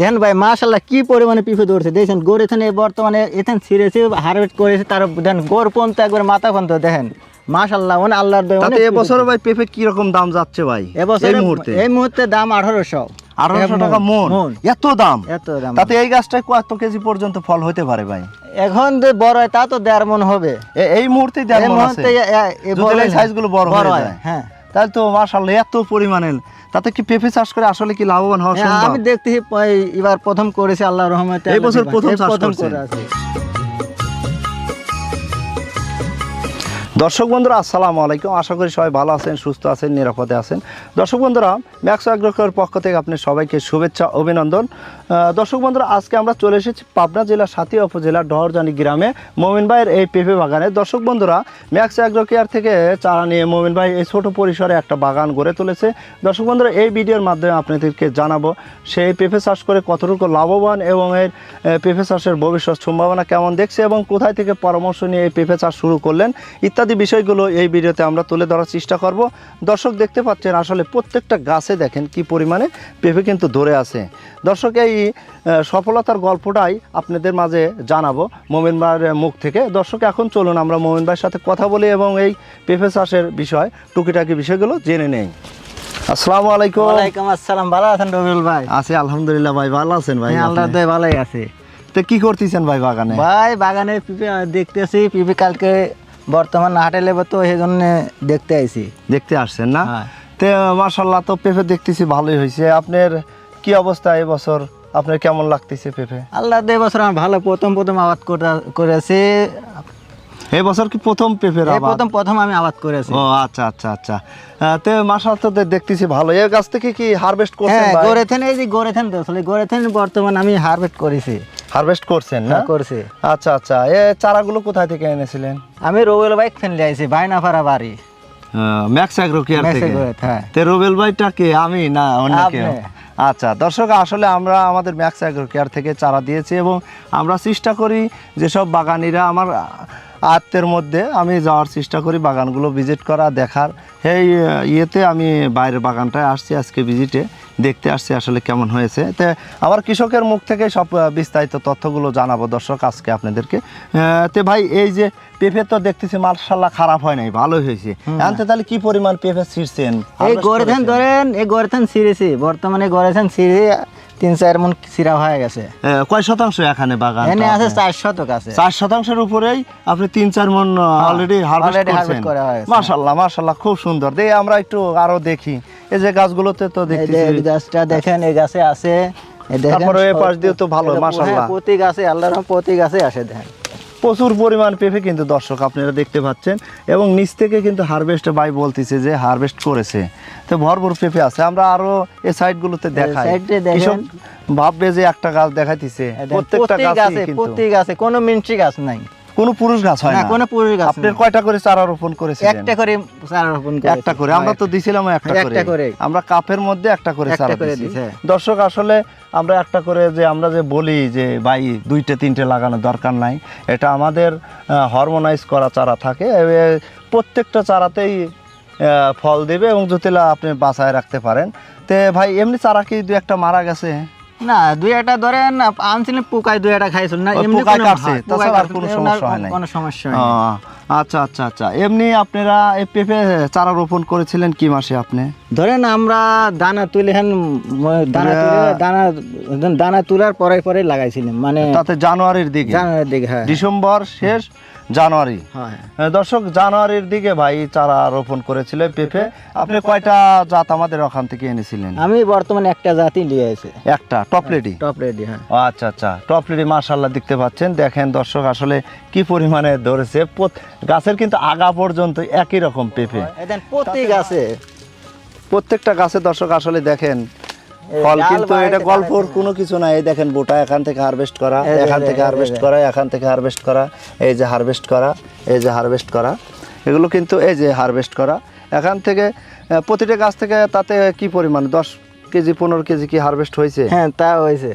দেখেন ভাই মাশাল্লাহ কি পরিমাণে পিফে ধরছে। দেখছেন গোর এখানে বর্তমানে এখানে ছিঁড়েছে হারভেস্ট করেছে তার দেখেন গোর পর্যন্ত একবার মাথা পর্যন্ত দেখেন। মাশাল্লাহ মানে আল্লাহর দয়া তাতে এবছর ভাই পেঁপে কি রকম দাম যাচ্ছে ভাই? এবছর এই মুহূর্তে। এই মুহূর্তে দাম আঠারোশো। আঠারোশো টাকা মন। এত দাম? এত দাম। তাতে এই গাছটায় কত কেজি পর্যন্ত ফল হতে পারে ভাই? এখন যে বড় হয় তা তো দেড় মন হবে। এই মুহূর্তে দেড় আছে। এই সাইজগুলো বড় হয়, হ্যাঁ। তাহলে তো মাশাল্লাহ এত পরিমাণে। তাতে কি পেঁপে চাষ করে আসলে কি লাভবান হওয়া হ্যাঁ, সম্ভব? আমি দেখতেছি এবার প্রথম করেছি আল্লাহ রহমতে এই বছর প্রথম চাষ প্রথম দর্শক বন্ধুরা, আসসালামু আলাইকুম। আশা করি সবাই ভালো আছেন, সুস্থ আছেন, নিরাপদে আছেন। দর্শক বন্ধুরা, ম্যাক্স অ্যাগ্রোকের পক্ষ থেকে আপনি সবাইকে শুভেচ্ছা, অভিনন্দন। দর্শক বন্ধুরা, আজকে আমরা চলে এসেছি পাবনা জেলার সাথী উপজেলার ডহরজানি গ্রামে মোমিন ভাইয়ের এই পেঁপে বাগানে। দর্শক বন্ধুরা, ম্যাক্স কেয়ার থেকে চারা নিয়ে মোমিন ভাই এই ছোট পরিসরে একটা বাগান গড়ে তুলেছে। দর্শক বন্ধুরা, এই ভিডিওর মাধ্যমে আপনাদেরকে জানাব সেই পেঁপে চাষ করে কতটুকু লাভবান এবং এর পেঁপে চাষের ভবিষ্যৎ সম্ভাবনা কেমন দেখছে এবং কোথায় থেকে পরামর্শ নিয়ে এই পেঁপে চাষ শুরু করলেন, ইত্যাদি বিষয়গুলো এই ভিডিওতে আমরা তুলে ধরার চেষ্টা করব। দর্শক দেখতে পাচ্ছেন আসলে প্রত্যেকটা গাছে দেখেন কি পরিমাণে পেঁপে কিন্তু ধরে আছে। দর্শক এই সফলতার গল্পটাই আপনাদের মাঝে জানাব মোমিন ভাইয়ের মুখ থেকে। দর্শক এখন চলুন আমরা মোমিন ভাইয়ের সাথে কথা বলি এবং এই পেঁপে চাষের বিষয় টুকিটাকি বিষয়গুলো জেনে নেই। আসসালামু আলাইকুম। ওয়ালাইকুম আসসালাম। ভালো আছেন রবিউল ভাই? আছি আলহামদুলিল্লাহ ভাই ভালো আছেন ভাই? হ্যাঁ আল্লাহর ভালোই আছে। তো কি করতেছেন ভাই বাগানে? ভাই বাগানে পিপে দেখতেছি পিপে কালকে বর্তমান হাটে লেবে তো সেই জন্য দেখতে আইছি। দেখতে আসছেন না? তে তো মার্শাল্লাহ তো পেঁপে দেখতেছি ভালোই হয়েছে আপনার কি অবস্থা এবছর আপনার কেমন লাগতেছে পেঁপে? আল্লাহ এবছর বছর আমার ভালো প্রথম প্রথম আবাদ করেছি। এই বছর কি প্রথম পেঁপের এই আবাদ? প্রথম প্রথম আমি আবাদ করেছি। ও আচ্ছা আচ্ছা আচ্ছা। আহ, তো তো দেখতেছি ভালো। এই গাছ থেকে কি হারভেস্ট করছেন হ্যাঁ গড়েছেন এই যে গড়েছেন তো আসলে গড়েছেন বর্তমান আমি হারভেস্ট করেছি। হারভেস্ট করছেন না? হ্যাঁ, করছি। আচ্ছা আচ্ছা। এ চারাগুলো কোথায় থেকে এনেছিলেন? আমি রবিউল বাইক আইছি বাইনাফারা বাড়ি। ম্যাক্স অ্যাগ্রো কেয়ার মেসে থেকে? হ্যাঁ। তে রুবেল ভাইটা কে? আমি না অন্য কেউ। আপনি। আচ্ছা দর্শক আসলে আমরা আমাদের ম্যাক্স অ্যাগ্রো কেয়ার থেকে চারা দিয়েছি এবং আমরা চেষ্টা করি যেসব বাগানিরা আমার আত্মের মধ্যে আমি যাওয়ার চেষ্টা করি বাগানগুলো ভিজিট করা দেখার। সেই ইয়েতে আমি বাইরের বাগানটায় আসছি আজকে ভিজিটে দেখতে আসছি আসলে কেমন হয়েছে। তো আমার কৃষকের মুখ থেকে সব বিস্তারিত তথ্যগুলো জানাব দর্শক আজকে আপনাদেরকে। তো ভাই এই যে পেঁপে তো দেখতেছি মার্শাল্লাহ খারাপ হয় নাই ভালোই হয়েছে। আনতে তাহলে কি পরিমাণ পেঁপে ছিঁড়ছেন? এই গড়েছেন ধরেন এই গড়েছেন ছিঁড়েছি। বর্তমানে গড়েছেন ছিঁড়ে তিন চার মন ছিঁড়া হয়ে গেছে। কয় শতাংশ এখানে বাগান এখানে আছে চার শতক আছে। চার শতাংশের উপরেই আপনি তিন চার মন অলরেডি হারভেস্ট করছেন। মাশাল্লাহ মাশাল্লাহ খুব সুন্দর। দেই আমরা একটু আরও দেখি। এই যে গাছগুলোতে তো দেখতেছি। এই গাছটা দেখেন এই গাছে আছে। তারপরে এই পাশ দিয়ে তো ভালো। হ্যাঁ, প্রতি গাছে আল্লাহর প্রতি গাছে আসে দেখেন। প্রচুর পরিমাণ পেঁপে কিন্তু দর্শক আপনারা দেখতে পাচ্ছেন এবং নিচ থেকে কিন্তু হারভেস্ট ভাই বলতেছে যে হারভেস্ট করেছে। তো ভরপুর পেঁপে আছে। আমরা আরও এই সাইডগুলোতে দেখাই। কৃষক ভাববে যে একটা গাছ দেখাইতেছে। প্রত্যেকটা প্রতি গাছে কিন্তু। গাছে কোনো মিনচি গাছ নাই। কোনো পুরুষ গাছ হয় না কোনো পুরুষ গাছ আপনার নাই। কয়টা করে চারা রোপণ করেছিলেন? একটা করে চারা রোপণ করেছি। একটা করে। আমরা তো দিছিলাম একটা একটা করে। করে। আমরা কাপের মধ্যে একটা করে চারা করে দিছি। দর্শক আসলে আমরা একটা করে যে আমরা যে বলি যে ভাই দুইটা তিনটে লাগানো দরকার নাই। এটা আমাদের হরমোনাইজ করা চারা থাকে। প্রত্যেকটা চারাতেই ফল দেবে এবং জটিলা আপনি বাঁচায় রাখতে পারেন। তে ভাই এমনি চারা কি দু একটা মারা গেছে? না দুই একটা ধরেন আনছিলেন পোকায় দুই একটা খাইছিল। না এমনি পোকায় কোনো- কাটছে, তাছাড়া আর কোনো সমস্যা হয় নাই। কোনো সমস্যা হয় আচ্ছা আচ্ছা আচ্ছা। এমনি আপনারা এই পেঁপে চারা রোপণ করেছিলেন কি মাসে আপনি? ধরেন আমরা দানা তুলে হেন দানা তুলে দানা দানা তোলার পরে পরে লাগাইছিলাম মানে তাতে জানুয়ারির দিকে। জানুয়ারির দিকে হ্যাঁ। ডিসেম্বর শেষ জানুয়ারি। হ্যাঁ দর্শক জানুয়ারির দিকে ভাই চারা রোপণ করেছিল পেঁপে। আপনি কয়টা জাত আমাদের ওখান থেকে এনেছিলেন? আমি বর্তমানে একটা জাতি নিয়ে এসে একটা? টপলেডি টপ রেডি হ্যাঁ। আচ্ছা আচ্ছা। টপলেডি মার্শাল্লাহ দেখতে পাচ্ছেন। দেখেন দর্শক আসলে কি পরিমাণে ধরেছে। গাছের কিন্তু আগা পর্যন্ত একই রকম পেঁপে। প্রতি গাছে। প্রত্যেকটা গাছে দর্শক আসলে দেখেন ফল কিন্তু এটা গল্পর কোনো কিছু না। এই দেখেন বোটা এখান থেকে হারভেস্ট করা এখান থেকে হারভেস্ট করা এখান থেকে হারভেস্ট করা এই যে হারভেস্ট করা এই যে হারভেস্ট করা। এগুলো কিন্তু এই যে হারভেস্ট করা। এখান থেকে প্রতিটা গাছ থেকে তাতে কি পরিমাণ? দশ কেজি পনেরো কেজি কি হারভেস্ট হয়েছে? হ্যাঁ তা হয়েছে।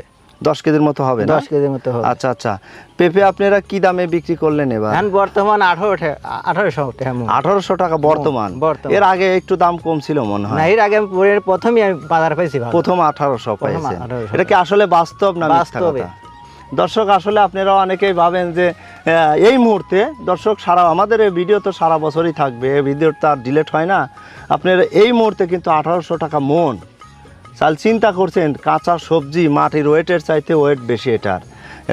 দশ কেজির মতো হবে দশ কেজির মতো হবে। আচ্ছা আচ্ছা। পেঁপে আপনারা কি দামে বিক্রি করলেন এবার? এখন বর্তমান আঠারো আঠারোশো আঠারোশো টাকা বর্তমান। এর আগে একটু দাম কম ছিল মনে না হয় এর আগে প্রথমই আমি বাজার পাইছি প্রথম আঠারোশো 1800 এটা কি আসলে বাস্তব না বাস্তবে। দর্শক আসলে আপনারা অনেকেই ভাবেন যে এই মুহূর্তে দর্শক সারা আমাদের এই ভিডিও তো সারা বছরই থাকবে। এই ভিডিও তো আর ডিলেট হয় না। আপনার এই মুহূর্তে কিন্তু আঠারোশো টাকা মন। চাল চিন্তা করছেন কাঁচা সবজি মাটির ওয়েটের চাইতে ওয়েট বেশি এটার।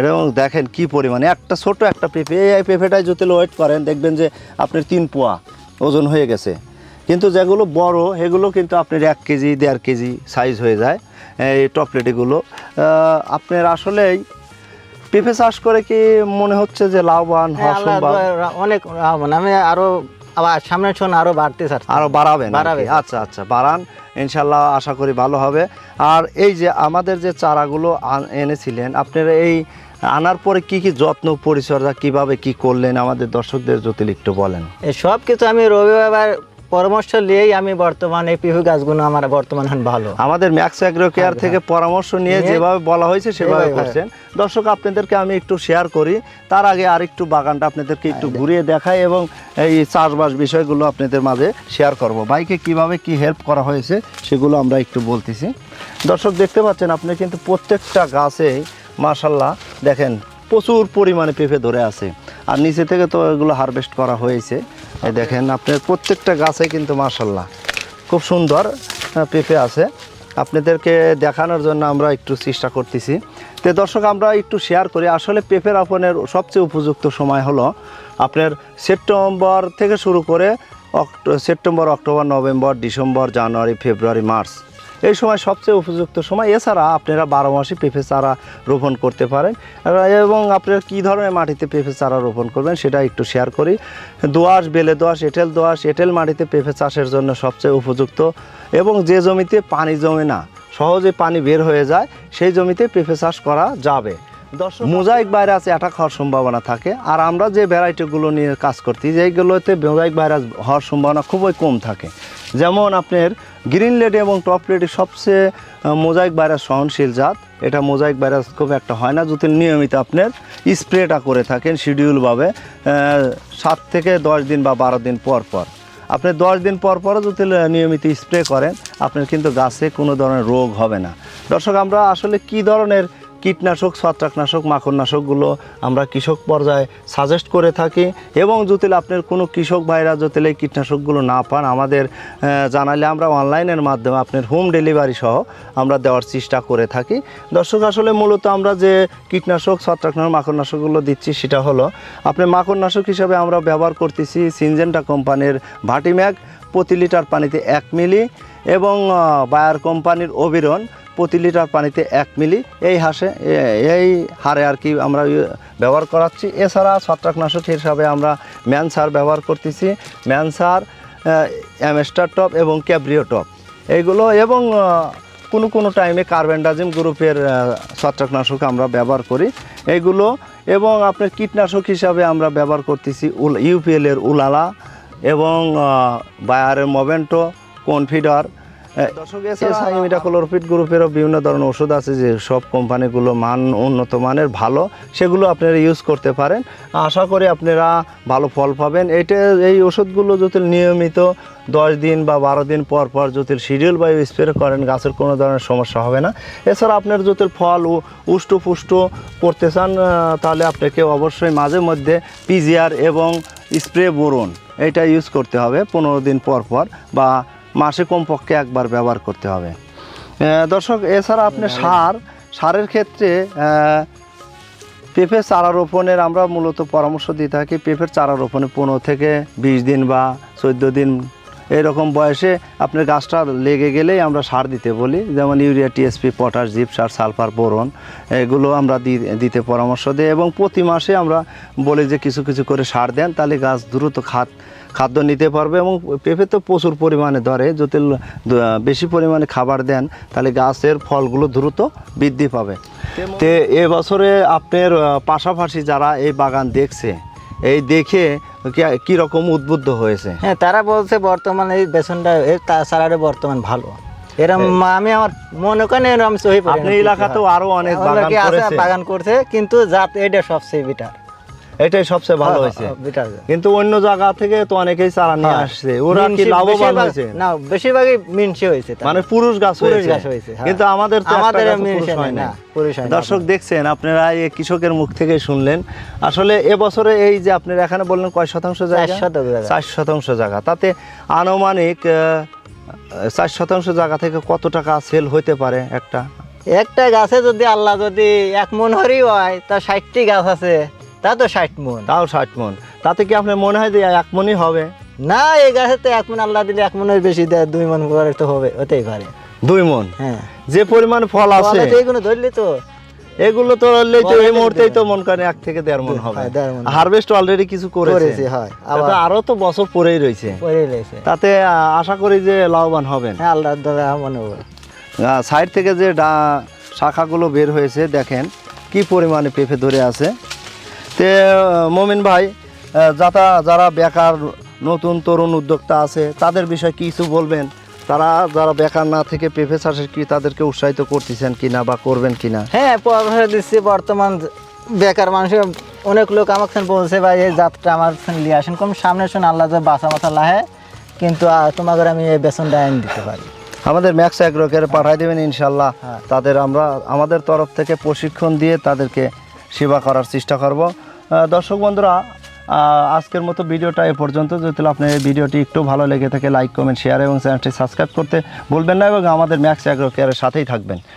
এবং দেখেন কি পরিমাণে একটা ছোট একটা পেঁপে এই পেঁপেটাই যদি ওয়েট করেন দেখবেন যে আপনার তিন পোয়া ওজন হয়ে গেছে। কিন্তু যেগুলো বড় এগুলো কিন্তু আপনার এক কেজি দেড় কেজি সাইজ হয়ে যায় এই টপলেটিগুলো আপনার আসলেই পেঁপে চাষ করে কি মনে হচ্ছে যে লাভবান হ্যাঁ, হওয়া সম্ভব? অনেক লাভবান। আমি আরও আবার সামনের শোন আরও বাড়তে স্যার আরও বাড়াবেন বাড়াবে। আচ্ছা আচ্ছা বাড়ান। ইনশাল্লাহ আশা করি ভালো হবে। আর এই যে আমাদের যে চারাগুলো এনেছিলেন আপনারা এই আনার পরে কি কি যত্ন পরিচর্যা কীভাবে কি করলেন? আমাদের দর্শকদের যদি একটু বলেন। এই সব কিছু আমি রবিবার পরামর্শ নিয়েই আমি বর্তমানে এই পিহু গাছগুলো আমার বর্তমান এখন ভালো। আমাদের ম্যাক্স অ্যাগ্রো কেয়ার হ্যাঁ, থেকে পরামর্শ নিয়ে যেভাবে বলা হয়েছে সেভাবে করছেন। দর্শক আপনাদেরকে আমি একটু শেয়ার করি। তার আগে আরেকটু বাগানটা আপনাদেরকে একটু ঘুরিয়ে দেখাই এবং এই চাষবাস বিষয়গুলো আপনাদের মাঝে শেয়ার করব। বাইকে কীভাবে কি হেল্প করা হয়েছে সেগুলো আমরা একটু বলতেছি। দর্শক দেখতে পাচ্ছেন আপনি কিন্তু প্রত্যেকটা গাছে মাশাল্লাহ দেখেন প্রচুর পরিমাণে পেঁপে ধরে আছে। আর নিচে থেকে তো এগুলো হারভেস্ট করা হয়েছে। এই দেখেন আপনার প্রত্যেকটা গাছে কিন্তু মাশাল্লাহ খুব সুন্দর পেঁপে আছে। আপনাদেরকে দেখানোর জন্য আমরা একটু চেষ্টা করতেছি। তো দর্শক, আমরা একটু শেয়ার করি। আসলে পেঁপে রোপণের সবচেয়ে উপযুক্ত সময় হলো আপনার সেপ্টেম্বর থেকে শুরু করে October, September, October, November, December, January, February, March. এই সময় সবচেয়ে উপযুক্ত সময়। এছাড়া আপনারা বারো মাসে পেঁপে চারা রোপণ করতে পারেন। এবং আপনারা কী ধরনের মাটিতে পেঁপে চারা রোপণ করবেন সেটা একটু শেয়ার করি। দোয়াশ বেলে দোয়াশ এঁটেল দোয়াশ এঁটেল মাটিতে পেঁপে চাষের জন্য সবচেয়ে উপযুক্ত। এবং যে জমিতে পানি জমে না, সহজে পানি বের হয়ে যায়, সেই জমিতে পেঁপে চাষ করা যাবে। মোজাইক ভাইরাস অ্যাটাক হওয়ার সম্ভাবনা থাকে। আর আমরা যে ভ্যারাইটিগুলো নিয়ে কাজ করছি, যেইগুলোতে মোজাইক ভাইরাস হওয়ার সম্ভাবনা খুবই কম থাকে। যেমন আপনার গ্রিন লেডি এবং টপ লেডি সবচেয়ে মোজাইক ভাইরাস সহনশীল জাত। এটা মোজাইক ভাইরাস খুব একটা হয় না, যদি নিয়মিত আপনার স্প্রেটা করে থাকেন শিডিউলভাবে সাত থেকে দশ দিন বা বারো দিন পর পর। আপনি দশ দিন পর পরও যদি নিয়মিত স্প্রে করেন, আপনার কিন্তু গাছে কোনো ধরনের রোগ হবে না। দর্শক, আমরা আসলে কি ধরনের কীটনাশক, ছত্রাকনাশক, মাকড়নাশকগুলো আমরা কৃষক পর্যায়ে সাজেস্ট করে থাকি। এবং যদি আপনার কোনো কৃষক ভাইরা যদি এই কীটনাশকগুলো না পান, আমাদের জানালে আমরা অনলাইনের মাধ্যমে আপনার হোম ডেলিভারি সহ আমরা দেওয়ার চেষ্টা করে থাকি। দর্শক, আসলে মূলত আমরা যে কীটনাশক, ছত্রাকনাশক, মাকড়নাশকগুলো দিচ্ছি সেটা হলো আপনার মাকড়নাশক হিসাবে আমরা ব্যবহার করতেছি সিনজেন্টা কোম্পানির ভাটিম্যাগ প্রতি লিটার পানিতে এক মিলি এবং বায়ার কোম্পানির অবিরন প্রতি লিটার পানিতে এক মিলি এই হাসে এই হারে আর কি আমরা ইয়ে ব্যবহার করাচ্ছি। এছাড়া ছত্রাকনাশক হিসাবে আমরা ম্যানসার ব্যবহার করতেছি। ম্যানসার অ্যামেস্টার টপ এবং ক্যাব্রিও টপ। এইগুলো এবং কোনো কোনো টাইমে কার্বেন্ডাজিম গ্রুপের ছত্রাকনাশক আমরা ব্যবহার করি। এগুলো এবং আপনার কীটনাশক হিসাবে আমরা ব্যবহার করতেছি ইউপিএলের উলালা এবং বায়ারের মোভেন্টো কনফিডার দর্শক এছাড়া গ্রুপেরও বিভিন্ন ধরনের ওষুধ আছে যে সব কোম্পানিগুলো মান, উন্নত মানের, ভালো, সেগুলো আপনারা ইউজ করতে পারেন। আশা করি আপনারা ভালো ফল পাবেন। এটা, এই ওষুধগুলো যদি নিয়মিত দশ দিন বা বারো দিন পর পর যদি শিডিউল বা স্প্রে করেন, গাছের কোনো ধরনের সমস্যা হবে না। এছাড়া আপনার যদি ফল উষ্ট পুষ্ট করতে চান তাহলে আপনাকে অবশ্যই মাঝে মধ্যে পিজিআর এবং স্প্রে বোরন। এটা ইউজ করতে হবে পনেরো দিন পর পর বা মাসে কমপক্ষে একবার ব্যবহার করতে হবে। দর্শক এছাড়া আপনি সার সারের ক্ষেত্রে আহ, পেঁপে চারা রোপণের আমরা মূলত পরামর্শ দিয়ে থাকি পেঁপের চারা রোপণে পনেরো থেকে বিশ দিন বা চোদ্দ দিন এরকম বয়সে আপনার গাছটা লেগে গেলেই আমরা সার দিতে বলি। যেমন ইউরিয়া টিএসপি পটাশ জিপ সার সালফার বোরন এগুলো আমরা দিতে পরামর্শ দিই এবং প্রতি মাসে আমরা বলি যে কিছু কিছু করে সার দেন তাহলে গাছ দ্রুত খাদ খাদ্য নিতে পারবে এবং পেঁপে তো প্রচুর পরিমাণে ধরে। যদি বেশি পরিমাণে খাবার দেন তাহলে গাছের ফলগুলো দ্রুত বৃদ্ধি পাবে। তে এবছরে আপনার পাশাপাশি যারা এই বাগান দেখছে এই দেখে কি- রকম উদ্বুদ্ধ হয়েছে? হ্যাঁ তারা বলছে বর্তমানে এই বেসনটা এই তা- চারাটা বর্তমান ভালো। এরম আমি আমার মনে করেন এরম সহি আপনি এলাকাতেও হয়। আরও অনেক আছে, বাগান করছে কিন্তু জাত এটা সবচেয়ে বিটার এটাই সবচেয়ে ভালো হয়েছে। কিন্তু অন্য জায়গা থেকে তো অনেকেই চারা নিয়ে হ্যাঁ। আসছে। ওরা কি লাভবান হয়েছে? না বেশিরভাগই মিনসি হয়েছে মানে পুরুষ গাছ হয়েছে। গাছ হয়েছে, হ্যাঁ। কিন্তু আমাদের তো আমাদের মিনসি হয় না, হয়। দর্শক দেখছেন আপনারা এই কৃষকের মুখ থেকে শুনলেন। আসলে এবছরে এই যে আপনারা এখানে বললেন কয় শতাংশ জায়গা। চার শতাংশ জায়গা। তাতে আনুমানিক চার শতাংশ জায়গা থেকে কত টাকা সেল হইতে পারে একটা? একটা গাছে যদি আল্লাহ যদি এক মন হরি হয় তা ষাটটি গাছ আছে। তা তো ষাট মন। তাও ষাট মন। তাতে কি আপনার মনে হয় যে এক মনই হবে? না এই গাছে তো এক মন আল্লাহ দিলে এক মনের বেশি দেয় দুই মন করে তো হবে হতেই পারে দুই মন? হ্যাঁ। যে পরিমাণ ফল আছে। এইগুলো ধরলি তো। এগুলো তো অলরেডি তো এই মুহূর্তেই তো। মন করেন এক থেকে দেড় মন হবে। হ্যাঁ। হারভেস্ট অলরেডি কিছু করেছে। হয়। আরও তো বছর পরেই রয়েছে। তাতে আশা করি যে লাভবান হবেন। হ্যাঁ আল্লাহ দ্বারা মনে হবে। সাইড থেকে যে ডা শাখাগুলো বের হয়েছে দেখেন কি পরিমাণে পেঁপে ধরে আছে। তে মমিন ভাই যাতা যারা বেকার নতুন তরুণ উদ্যোক্তা আছে তাদের বিষয়ে কিছু বলবেন? তারা যারা বেকার না থেকে পেঁপে চাষে কি তাদেরকে উৎসাহিত করতেছেন কিনা বা করবেন কিনা? হ্যাঁ পরামর্শ দিচ্ছি বর্তমান বেকার মানুষের অনেক লোক আমার বলছে ভাই এই জাতটা আমার নিয়ে আসেন। কম সামনে শুনে আল্লাহ যে বাসা মাথা লাহে কিন্তু তোমাকে আমি এই বেসনটা এনে দিতে পারি। আমাদের ম্যাক্স অ্যাগ্রোকের পাঠাই দেবেন ইনশাল্লাহ। হ্যাঁ। তাদের আমরা আমাদের তরফ থেকে প্রশিক্ষণ দিয়ে তাদেরকে সেবা করার চেষ্টা করব। দর্শক বন্ধুরা আজকের মতো ভিডিওটা এ পর্যন্ত। যদি আপনার এই ভিডিওটি একটু ভালো লেগে থাকে লাইক কমেন্ট শেয়ার এবং চ্যানেলটি সাবস্ক্রাইব করতে বলবেন না এবং আমাদের ম্যাক্স অ্যাগ্রো কেয়ারের সাথেই থাকবেন।